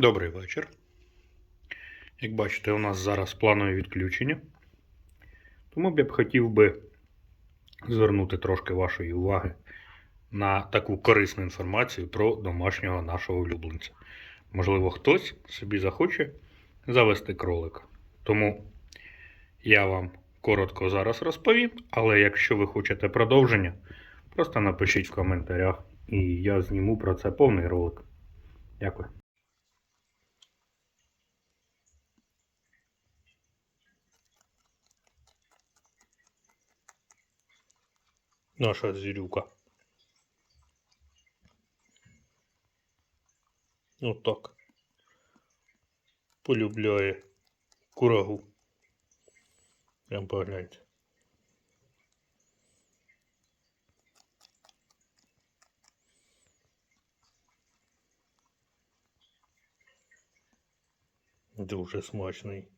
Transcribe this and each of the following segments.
Добрий вечір. Як бачите, у нас зараз планове відключення. Тому б я б хотів би звернути трошки вашої уваги на таку корисну інформацію про домашнього нашого улюбленця. Можливо, хтось собі захоче завести кролика. Тому я вам коротко зараз розповім, але якщо ви хочете продовження, просто напишіть в коментарях, і я зніму про це повний ролик. Дякую. Наша зірюка. Отак. Полюбляє курагу. Прям погляньте. Дуже смачний.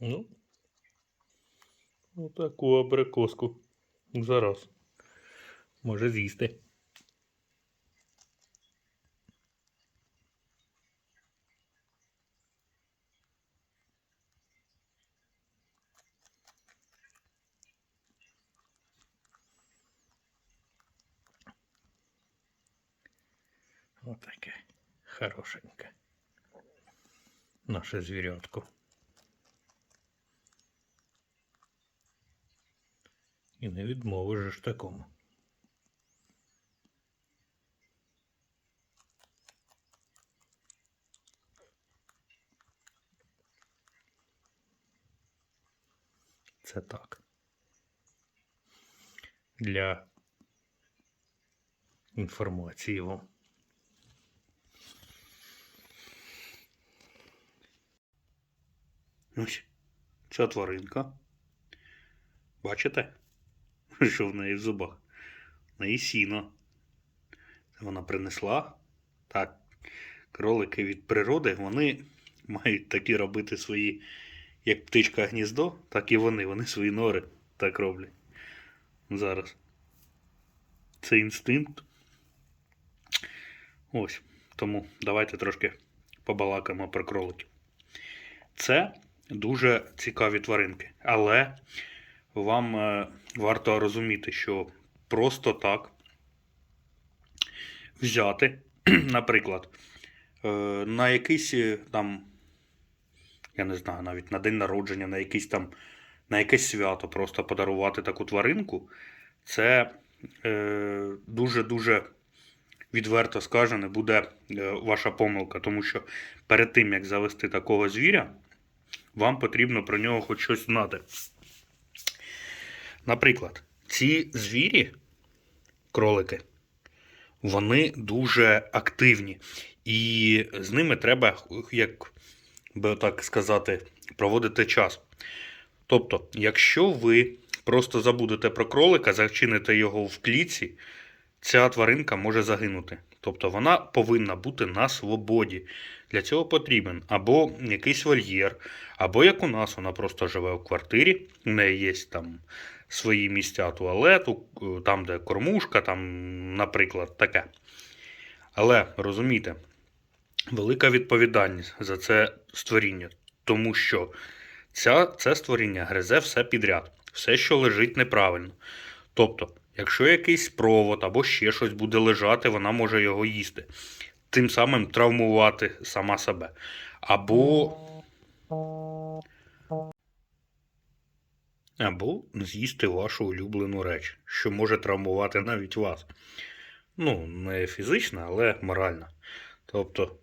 Ну, таку абрикоску зараз може з'їсти. Отаке хорошеньке. Наше звірятко. І не відмовиш ж такому. Це так. Для інформації вам. Ось ця тваринка. Бачите? Що в неї в зубах? В неї сіно. Вона принесла. Так, кролики від природи, вони мають такі робити свої, як птичка гніздо, так і вони. Вони свої нори так роблять. Зараз. Це інстинкт. Ось. Тому давайте трошки побалакаємо про кроликів. Це дуже цікаві тваринки. Але вам е, варто розуміти, що просто так взяти, наприклад, е, на якийсь е, там, я не знаю, навіть на день народження, на якийсь там, на якесь свято просто подарувати таку тваринку, це дуже-дуже відверто сказане, буде е, ваша помилка, тому що перед тим, як завести такого звіря, вам потрібно про нього хоч щось знати. Наприклад, ці звірі, кролики, вони дуже активні. І з ними треба, як би так сказати, проводити час. Тобто, якщо ви просто забудете про кролика, зачините його в клітці, ця тваринка може загинути. Тобто вона повинна бути на свободі. Для цього потрібен або якийсь вольєр, або як у нас, вона просто живе в квартирі, у неї є там свої місця туалету, е, там, де кормушка, там, наприклад, таке. Але розумійте, велика відповідальність за це створіння, тому що ця, це створіння гризе все підряд, все, що лежить неправильно. Тобто, якщо якийсь провод або ще щось буде лежати, вона може його їсти, тим самим травмувати сама себе. Або або з'їсти вашу улюблену реч, що може травмувати навіть вас. Ну, не фізично, але морально. Тобто,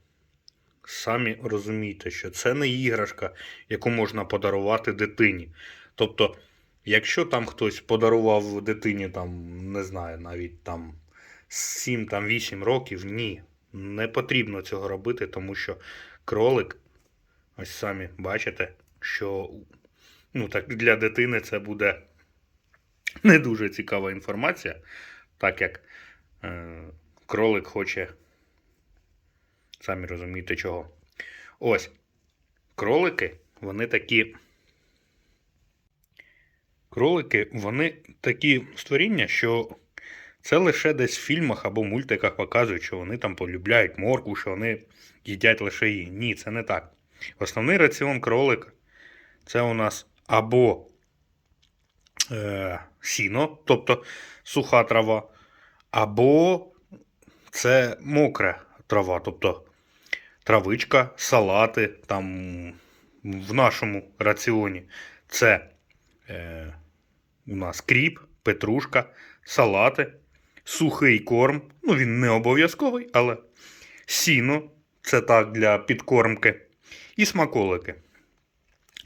самі розумієте, що це не іграшка, яку можна подарувати дитині. Тобто, якщо там хтось подарував дитині, там, не знаю, навіть там 7-8 років, ні, не потрібно цього робити, тому що кролик, ось самі бачите, що ну, так, для дитини це буде не дуже цікава інформація, так як е, кролик хоче, самі розумієте чого. Ось. кролики, вони такі. Кролики, вони такі створіння, що це лише десь в фільмах або мультиках показують, що вони там полюбляють морку, що вони їдять лише її. Ні, це не так. Основний раціон кролика це у нас або е, сіно, тобто суха трава, або це мокра трава, тобто травичка, салати. Там в нашому раціоні це е, у нас кріп, петрушка, салати, сухий корм. Ну, він не обов'язковий, але сіно це так для підкормки. І смаколики.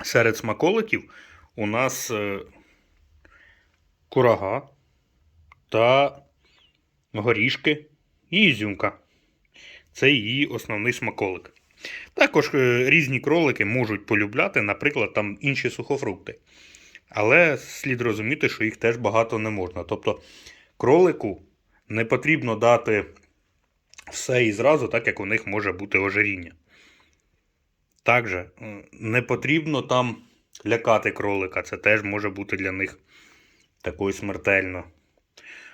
Серед смаколиків у нас е, курага та горішки і ізюмка. Це її основний смаколик. Також е, різні кролики можуть полюбляти, наприклад, там інші сухофрукти. Але слід розуміти, що їх теж багато не можна. Тобто кролику не потрібно дати все і зразу, так як у них може бути ожиріння. Також не потрібно там лякати кролика, це теж може бути для них такою смертельно.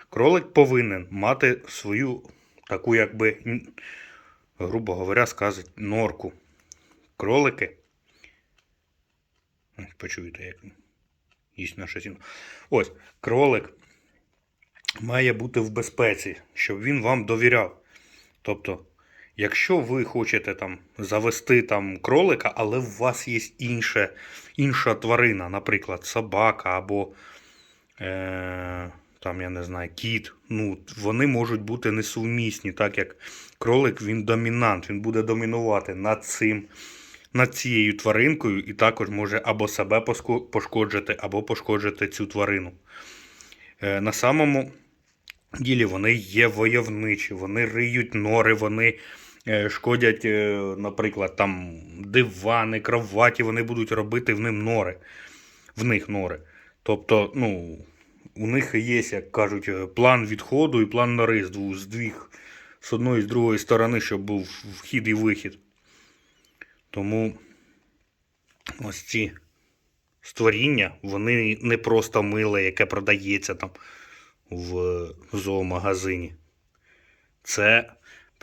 Кролик повинен мати свою таку, якби, грубо говоря, сказати, норку. Кролики. Почуєте, як він їсть наше сіно. Ось, кролик має бути в безпеці, щоб він вам довіряв. Тобто, якщо ви хочете там завести там кролика, але у вас є інше, інша тварина, наприклад, собака або е, там, я не знаю, кіт, ну, вони можуть бути несумісні, так як кролик він домінант, він буде домінувати над цим. Над цією тваринкою і також може або себе пошкоджити, або пошкоджити цю тварину. Е, на самому ділі вони є войовничі, вони риють нори, вони шкодять, е, наприклад, там дивани, кроваті, вони будуть робити в ним нори. В них нори. Тобто, ну, у них є, як кажуть, е, план відходу і план нори з двох, з одної і з другої сторони, щоб був вхід і вихід. Тому ось ці створіння, вони не просто миле, яке продається там в зоомагазині. Це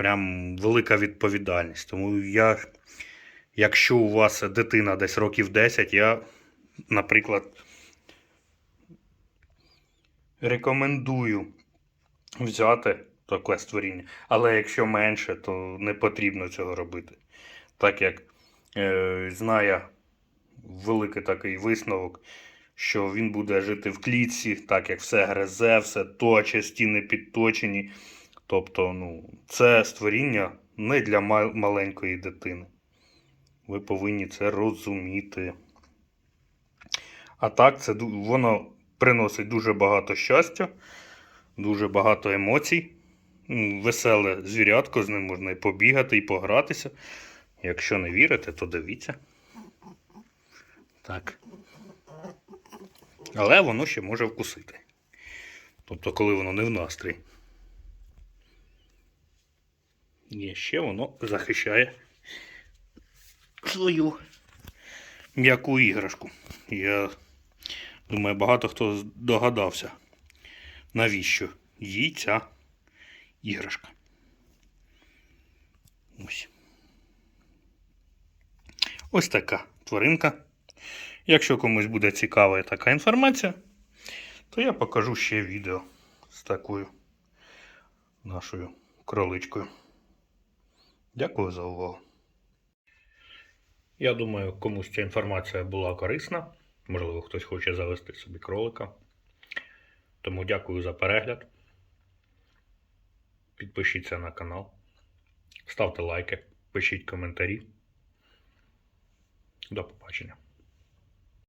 прям велика відповідальність. Тому я, якщо у вас дитина десь років 10, я, наприклад, рекомендую взяти таке створіння. Але якщо менше, то не потрібно цього робити. Так як е, знає великий такий висновок, що він буде жити в клітці, так як все гризе, все точе, стіни підточені. Тобто, ну, це створіння не для маленької дитини. Ви повинні це розуміти. А так, це воно приносить дуже багато щастя, дуже багато емоцій. Веселе звірятко, з ним можна і побігати, і погратися. Якщо не вірите, то дивіться. Так. Але воно ще може вкусити. Тобто, коли воно не в настрій. І ще воно захищає свою м'яку іграшку. Я думаю, багато хто здогадався, навіщо їй ця іграшка. Ось. Ось така тваринка. Якщо комусь буде цікава така інформація, то я покажу ще відео з такою нашою кроличкою. Дякую за увагу. Я думаю, комусь ця інформація була корисна. Можливо, хтось хоче завести собі кролика. Тому дякую за перегляд. Підпишіться на канал, ставте лайки, пишіть коментарі. До побачення.